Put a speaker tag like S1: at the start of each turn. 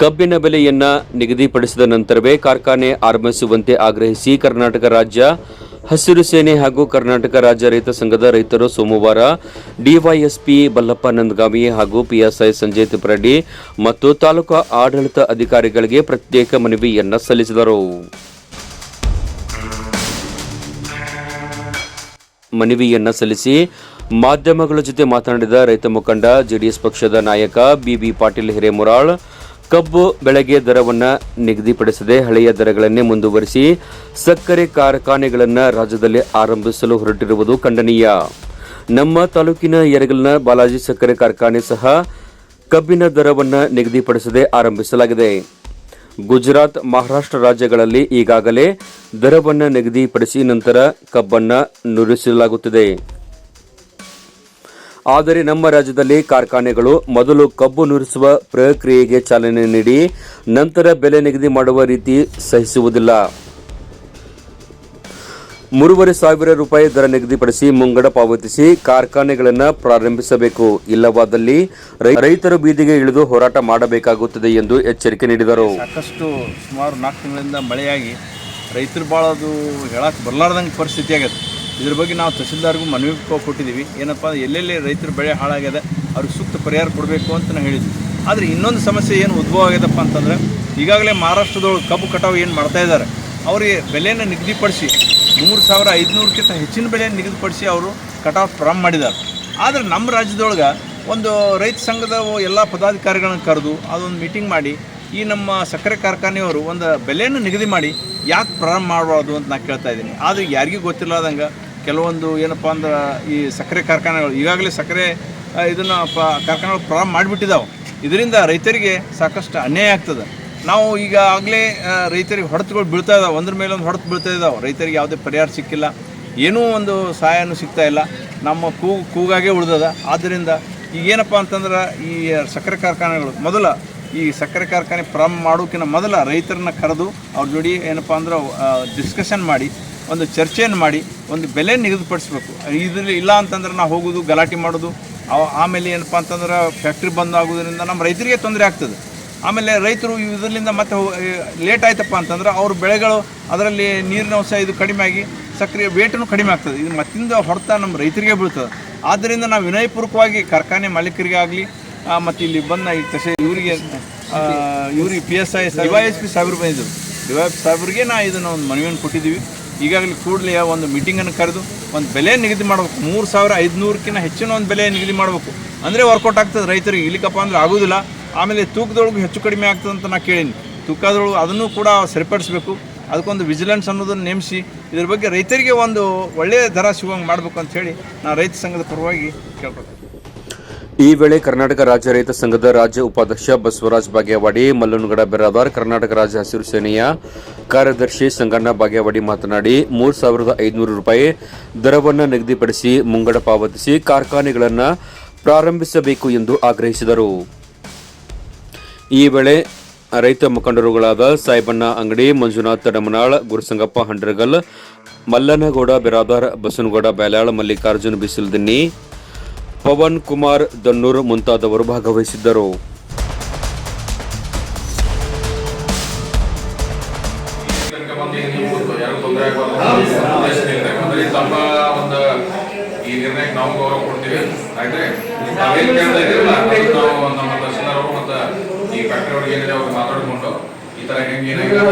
S1: ಕಬ್ಬಿನ ಬೆಲೆಯನ್ನ ನಿಗದಿಪಡಿಸಿದ ನಂತರವೇ ಕಾರ್ಖಾನೆ ಆರಂಭಿಸುವಂತೆ ಆಗ್ರಹಿಸಿ ಕರ್ನಾಟಕ ರಾಜ್ಯ ಹಸಿರು ಸೇನೆ ಹಾಗೂ ಕರ್ನಾಟಕ ರಾಜ್ಯ ರೈತ ಸಂಘದ ರೈತರು ಸೋಮವಾರ ಡಿವೈಎಸ್ಪಿ ಬಲ್ಲಪ್ಪ ನಂದಗಾಮಿ ಹಾಗೂ ಪಿಎಸ್ಐ ಸಂಜಯ್ ತಿಪ್ಪರೆಡ್ಡಿ ಮತ್ತು ತಾಲೂಕು ಆಡಳಿತ ಅಧಿಕಾರಿಗಳಿಗೆ ಪ್ರತ್ಯೇಕ ಮನವಿಯನ್ನು ಸಲ್ಲಿಸಿದರು. ಮನವಿಯನ್ನ ಸಲ್ಲಿಸಿ ಮಾಧ್ಯಮಗಳ ಜೊತೆ ಮಾತನಾಡಿದ ರೈತ ಮುಖಂಡ ಜೆಡಿಎಸ್ ಪಕ್ಷದ ನಾಯಕ ಬಿಬಿ ಪಾಟೀಲ್ ಹಿರೇಮುರಾಳ್, ಕಬ್ಬು ಬೆಳೆಗೆ ದರವನ್ನು ನಿಗದಿಪಡಿಸದೆ ಹಳೆಯ ದರಗಳನ್ನೇ ಮುಂದುವರಿಸಿ ಸಕ್ಕರೆ ಕಾರ್ಖಾನೆಗಳನ್ನು ರಾಜ್ಯದಲ್ಲಿ ಆರಂಭಿಸಲು ಹೊರಟಿರುವುದು ಖಂಡನೀಯ. ನಮ್ಮ ತಾಲೂಕಿನ ಯರಗಲ್ನ ಬಾಲಾಜಿ ಸಕ್ಕರೆ ಕಾರ್ಖಾನೆ ಸಹ ಕಬ್ಬಿನ ದರವನ್ನು ನಿಗದಿಪಡಿಸದೆ ಆರಂಭಿಸಲಾಗಿದೆ. ಗುಜರಾತ್, ಮಹಾರಾಷ್ಟ್ರ ರಾಜ್ಯಗಳಲ್ಲಿ ಈಗಾಗಲೇ ದರವನ್ನು ನಿಗದಿಪಡಿಸಿ ನಂತರ ಕಬ್ಬನ್ನು ನುರಿಸಲಾಗುತ್ತಿದೆ. ಆದರೆ ನಮ್ಮ ರಾಜ್ಯದಲ್ಲಿ ಕಾರ್ಖಾನೆಗಳು ಮೊದಲು ಕಬ್ಬು ನುರಿಸುವ ಪ್ರಕ್ರಿಯೆಗೆ ಚಾಲನೆ ನೀಡಿ ನಂತರ ಬೆಲೆ ನಿಗದಿ ಮಾಡುವ ರೀತಿ ಸಹಿಸುವುದಿಲ್ಲ. ಮೂರುವರೆ ಸಾವಿರ ರೂಪಾಯಿ ದರ ನಿಗದಿಪಡಿಸಿ ಮುಂಗಡ ಪಾವತಿಸಿ ಕಾರ್ಖಾನೆಗಳನ್ನು ಪ್ರಾರಂಭಿಸಬೇಕು. ಇಲ್ಲವಾದಲ್ಲಿ ರೈತರು ಬೀದಿಗೆ ಇಳಿದು ಹೋರಾಟ ಮಾಡಬೇಕಾಗುತ್ತದೆ ಎಂದು ಎಚ್ಚರಿಕೆ ನೀಡಿದರು.
S2: ಸಾಕಷ್ಟು ಸುಮಾರು ನಾಲ್ಕು ತಿಂಗಳಿಂದ ಮಳೆಯಾಗಿ ರೈತರು ಭಾಳ ಅದು ಹೇಳಕ್ಕೆ ಬರಲಾರ್ದಂಗೆ ಪರಿಸ್ಥಿತಿ ಆಗ್ಯದ ಇದ್ರ ಬಗ್ಗೆ ನಾವು ತಹಸೀಲ್ದಾರ್ಗೂ ಮನವಿ ಕೊಟ್ಟಿದ್ದೀವಿ. ಏನಪ್ಪ ಎಲ್ಲೆಲ್ಲಿ ರೈತರ ಬೆಳೆ ಹಾಳಾಗ್ಯದ, ಅವ್ರಿಗೆ ಸೂಕ್ತ ಪರಿಹಾರ ಕೊಡಬೇಕು ಅಂತ ನಾವು ಹೇಳಿದ್ವಿ. ಆದರೆ ಇನ್ನೊಂದು ಸಮಸ್ಯೆ ಏನು ಉದ್ಭವ ಆಗ್ಯದಪ್ಪ ಅಂತಂದ್ರೆ, ಈಗಾಗಲೇ ಮಹಾರಾಷ್ಟ್ರದೊಳಗೆ ಕಬ್ಬು ಕಟಾವು ಏನು ಮಾಡ್ತಾ ಇದ್ದಾರೆ, ಅವರಿಗೆ ಬೆಲೆಯನ್ನು ನಿಗದಿಪಡಿಸಿ ಮೂರು ಸಾವಿರ ಐದುನೂರಕ್ಕಿಂತ ಹೆಚ್ಚಿನ ಬೆಲೆ ನಿಗದಿಪಡಿಸಿ ಅವರು ಕಟಾವು ಪ್ರಾರಂಭ ಮಾಡಿದ್ದಾರೆ. ಆದರೆ ನಮ್ಮ ರಾಜ್ಯದೊಳಗೆ ಒಂದು ರೈತ ಸಂಘದ ಎಲ್ಲ ಪದಾಧಿಕಾರಿಗಳನ್ನ ಕರೆದು ಅದೊಂದು ಮೀಟಿಂಗ್ ಮಾಡಿ, ಈ ನಮ್ಮ ಸಕ್ಕರೆ ಕಾರ್ಖಾನೆಯವರು ಒಂದು ಬೆಲೆಯನ್ನು ನಿಗದಿ ಮಾಡಿ ಯಾಕೆ ಪ್ರಾರಂಭ ಮಾಡಬಾರ್ದು ಅಂತ ನಾನು ಕೇಳ್ತಾ ಇದ್ದೀನಿ. ಆದರೆ ಯಾರಿಗೂ ಗೊತ್ತಿಲ್ಲದಂಗೆ ಕೆಲವೊಂದು ಏನಪ್ಪ ಅಂದ್ರೆ ಈ ಸಕ್ಕರೆ ಕಾರ್ಖಾನೆಗಳು, ಈಗಾಗಲೇ ಸಕ್ಕರೆ ಇದನ್ನು ಪ, ಕಾರ್ಖಾನೆಗಳು ಪ್ರಾರಂಭ ಮಾಡಿಬಿಟ್ಟಿದ್ದಾವೆ ಇದರಿಂದ ರೈತರಿಗೆ ಸಾಕಷ್ಟು ಅನ್ಯಾಯ ಆಗ್ತದೆ. ನಾವು ಈಗಾಗಲೇ ರೈತರಿಗೆ ಹೊಡೆತುಗಳು ಬೀಳ್ತಾ ಇದಾವೆ. ಒಂದ್ರ ಮೇಲೆ ಒಂದು ಹೊಡೆತು ಬೀಳ್ತಾ ಇದ್ದಾವೆ ರೈತರಿಗೆ ಯಾವುದೇ ಪರಿಹಾರ ಸಿಕ್ಕಿಲ್ಲ. ಏನೂ ಒಂದು ಸಹಾಯನೂ ಸಿಗ್ತಾ ಇಲ್ಲ. ನಮ್ಮ ಕೂಗು ಕೂಗಾಗೆ ಉಳಿದದ. ಆದ್ದರಿಂದ ಈಗೇನಪ್ಪ ಅಂತಂದ್ರೆ ಈ ಸಕ್ಕರೆ ಕಾರ್ಖಾನೆಗಳು, ಮೊದಲ ಈ ಸಕ್ಕರೆ ಕಾರ್ಖಾನೆ ಪ್ರಾರಂಭ ಮಾಡೋಕ್ಕಿಂತ ಮೊದಲ ರೈತರನ್ನ ಕರೆದು ಅವ್ರ ಜೋಡಿ ಏನಪ್ಪ ಅಂದ್ರೆ ಡಿಸ್ಕಷನ್ ಮಾಡಿ ಒಂದು ಚರ್ಚೆಯನ್ನು ಮಾಡಿ ಒಂದು ಬೆಲೆ ನಿಗದಿಪಡಿಸ್ಬೇಕು ಇದರಲ್ಲಿ ಇಲ್ಲ ಅಂತಂದ್ರೆ ನಾವು ಹೋಗೋದು ಗಲಾಟೆ ಮಾಡೋದು ಆಮೇಲೆ ಏನಪ್ಪ ಅಂತಂದ್ರೆ ಫ್ಯಾಕ್ಟ್ರಿ ಬಂದ್ ಆಗೋದ್ರಿಂದ ನಮ್ಮ ರೈತರಿಗೆ ತೊಂದರೆ ಆಗ್ತದೆ ಆಮೇಲೆ ರೈತರು ಇದರಿಂದ ಮತ್ತೆ ಲೇಟ್ ಆಯ್ತಪ್ಪ ಅಂತಂದ್ರೆ ಅವ್ರ ಬೆಳೆಗಳು ಅದರಲ್ಲಿ ನೀರಿನ ಅಂಶ ಇದು ಕಡಿಮೆ ಆಗಿ ಸಕ್ರಿಯ ವೇಟನು ಕಡಿಮೆ ಆಗ್ತದೆ ಇದು ಮತ್ತಿಂದ ಹೊಡೆತ ನಮ್ಮ ರೈತರಿಗೆ ಬೀಳ್ತದೆ ಆದ್ದರಿಂದ ನಾವು ವಿನಯಪೂರ್ವಕವಾಗಿ ಕಾರ್ಖಾನೆ ಮಾಲೀಕರಿಗೆ ಆಗಲಿ ಮತ್ತು ಇಲ್ಲಿ ಬಂದ ಈ ತಸೆ ಇವರಿಗೆ ಇವರಿಗೆ P S I D Y S P ಸಾಹೇಬ್ರು ಬಂದಿದ್ದರು ಡಿ ವೈ ಎಸ್ ಸಾಹೇಬ್ರಿಗೆ ನಾ ಇದನ್ನು ಒಂದು ಮನವಿಯನ್ನು ಕೊಟ್ಟಿದ್ದೀವಿ ಈಗಾಗಲೇ ಕೂಡಲೇ ಒಂದು ಮೀಟಿಂಗನ್ನು ಕರೆದು ಒಂದು ಬೆಲೆ ನಿಗದಿ ಮಾಡಬೇಕು. ಮೂರು ಸಾವಿರ ಐದುನೂರಕ್ಕಿಂತ ಹೆಚ್ಚಿನ ಒಂದು ಬೆಲೆ ನಿಗದಿ ಮಾಡಬೇಕು. ಅಂದರೆ ವರ್ಕೌಟ್ ಆಗ್ತದೆ. ರೈತರಿಗೆ ಇಲ್ಲಿಕಪ್ಪ ಅಂದ್ರೆ ಆಗೋದಿಲ್ಲ ಆಮೇಲೆ ತೂಕದೊಳಗೆ ಹೆಚ್ಚು ಕಡಿಮೆ ಆಗ್ತದೆ ಅಂತ ನಾನು ಕೇಳೀನಿ. ತೂಕದೊಳಗೆ ಅದನ್ನು ಕೂಡ ಸರಿಪಡಿಸಬೇಕು. ಅದಕ್ಕೊಂದು ವಿಜಿಲೆನ್ಸ್ ಅನ್ನೋದನ್ನು ನೇಮಿಸಿ ಇದ್ರ ಬಗ್ಗೆ ರೈತರಿಗೆ ಒಂದು ಒಳ್ಳೆಯ ದರ ಸಿಗುವಂಗೆ ಮಾಡಬೇಕು ಅಂತ ಹೇಳಿ ನಾನು ರೈತ ಸಂಘದ ಪರವಾಗಿ ಕೇಳ್ಕೊತೀನಿ
S1: ಈ ವೇಳೆ ಕರ್ನಾಟಕ ರಾಜ್ಯ ರೈತ ಸಂಘದ ರಾಜ್ಯ ಉಪಾಧ್ಯಕ್ಷ ಬಸವರಾಜ್ ಬಾಗೇವಾಡಿ, ಮಲ್ಲನಗಡ ಬೆರಾದಾರ್, ಕರ್ನಾಟಕ ರಾಜ್ಯ ಹಸಿರು ಸೇನೆಯ ಕಾರ್ಯದರ್ಶಿ ಸಂಗಣ್ಣ ಬಾಗೇವಾಡಿ ಮಾತನಾಡಿ, ಮೂರು ಸಾವಿರದ ಐದುನೂರು ರೂಪಾಯಿ ದರವನ್ನು ನಿಗದಿಪಡಿಸಿ ಮುಂಗಡ ಪಾವತಿಸಿ ಕಾರ್ಖಾನೆಗಳನ್ನು ಪ್ರಾರಂಭಿಸಬೇಕು ಎಂದು ಆಗ್ರಹಿಸಿದರು. ಈ ವೇಳೆ ರೈತ ಮುಖಂಡರುಗಳಾದ ಸಾಯಿಬಣ್ಣ ಅಂಗಡಿ, ಮಂಜುನಾಥ್ ಡಮನಾಳ್ ಗುರುಸಂಗಪ್ಪ ಹಂಡ್ರಗಲ್, ಮಲ್ಲನಗೌಡ ಬೆರಾದಾರ್, ಬಸನಗೌಡ ಬ್ಯಾಲಾಳ್, ಮಲ್ಲಿಕಾರ್ಜುನ್ ಬಿಸಿಲ್ದಿನ್ನಿ ಪವನ್ ಕುಮಾರ್ ದನ್ನೂರ್ ಮುಂತಾದವರು ಭಾಗವಹಿಸಿದ್ದರು.
S3: ಈ ನಿರ್ಣಯಕ್ಕೆ ನಾವು ಗೌರವ ಕೊಡ್ತೀವಿ ಆಯ್ತ್ರಿ ನಾವೇನ್ ಕೇಳ್ತಾ ಇದೀವಲ್ಲ ನಾವು ನಮ್ಮ ತಹಸೀಲ್ದಾರ್ ಅವರು ಮತ್ತೆ ಈ ಫ್ಯಾಕ್ಟ್ರಿ ಅವ್ರಿಗೆ ಏನಿದೆ ಅವ್ರಿಗೆ ಮಾತಾಡ್ಕೊಂಡು ಈ ತರ ಹೆಂಗೆ ಏನಾಗಿದೆ